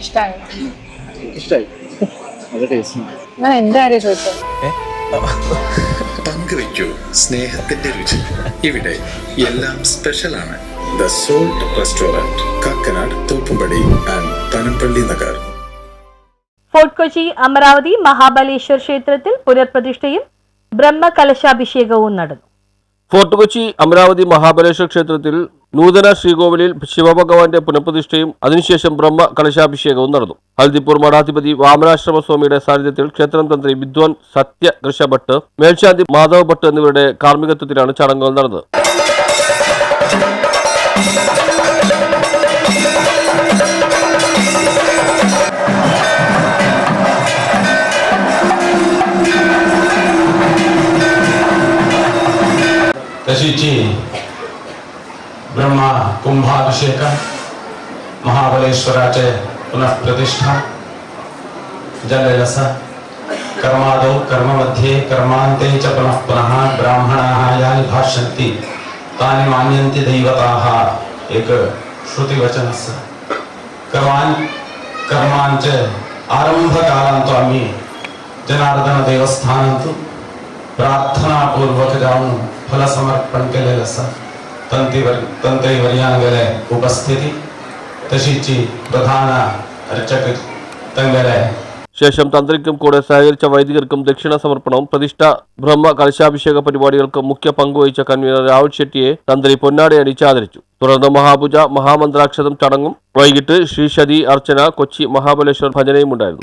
ഇഷ്ടമായി ഇഷ്ടമായി നല്ല ടേസ്റ്റ് ഞാൻ എന്റെ കാര്യം ചോദിച്ചത് പങ്കുവയ്ക്കൂ സ്നേഹത്തിന്റെ രുചി. ഇവിടെ എല്ലാം സ്പെഷ്യലാണ് the salt restaurant Kakkanad Thoppumpady and Panampilly Nagar. Fort Kochi Amaravati Mahabaleshwar ക്ഷേത്രത്തിൽ പുനർപ്രതിഷ്ഠയും ബ്രഹ്മകലശാഭിഷേകവും നടന്നു. ഫോർട്ട് കൊച്ചി അമരാവതി മഹാബലേശ്വർ ക്ഷേത്രത്തിൽ നൂതന ശ്രീകോവിലിൽ ശിവഭഗവാന്റെ പുനഃപ്രതിഷ്ഠയും അതിനുശേഷം ബ്രഹ്മ കലശാഭിഷേകവും നടന്നു. ഹൽദിപ്പൂർ മഠാധിപതി വാമനാശ്രമ സ്വാമിയുടെ സാന്നിധ്യത്തിൽ ക്ഷേത്രം തന്ത്രി വിദ്വാൻ സത്യ കൃഷഭട്ട് മേൽശാന്തി മാധവ് ഭട്ട് എന്നിവരുടെ കാർമ്മികത്വത്തിലാണ് ചടങ്ങുകൾ നടന്നത്. ശശിജി ब्रह्मा कुंभाभिषेक महाबलेश्वरा पुनः प्रतिष्ठा। जल रस कर्माद कर्म मध्ये कर्मान्ते च पुनः पुनः ब्राह्मणाः यानि भाष्यन्ति, तानि मान्यन्ति दैवताः। एक श्रुति श्रुतिवचनस्य। कर्मान् कर्मान् च आरम्भकालान्तो अम्ये जनार्दनदेवस्थानं तु प्रार्थनापूर्वक जाऊँ फलसमर्पण के लिए लसा। തന്ത്രി തന്ത്രി വര്യാങ്കലെ ഉപസ്ഥിതി. തശിച്ചി പ്രധാന അർച്ചക തങ്ങളെ ശേഷം തന്ത്രിക്കും കൂടെ സഹകരിച്ച വൈദികർക്കും ദക്ഷിണ സമർപ്പണവും പ്രതിഷ്ഠ ബ്രഹ്മ കലശാഭിഷേക പരിപാടികൾക്കും മുഖ്യ പങ്കുവഹിച്ച കൺവീനർ രാഹുൽ ഷെട്ടിയെ തന്ത്രി പൊന്നാടി അണിച്ച് ആദരിച്ചു തുടർന്ന് മഹാപൂജ മഹാമന്ത്രാക്ഷതം ചടങ്ങും വൈകിട്ട് ശ്രീശതി അർച്ചന കൊച്ചി മഹാബലേശ്വർ ഭജനയും ഉണ്ടായിരുന്നു.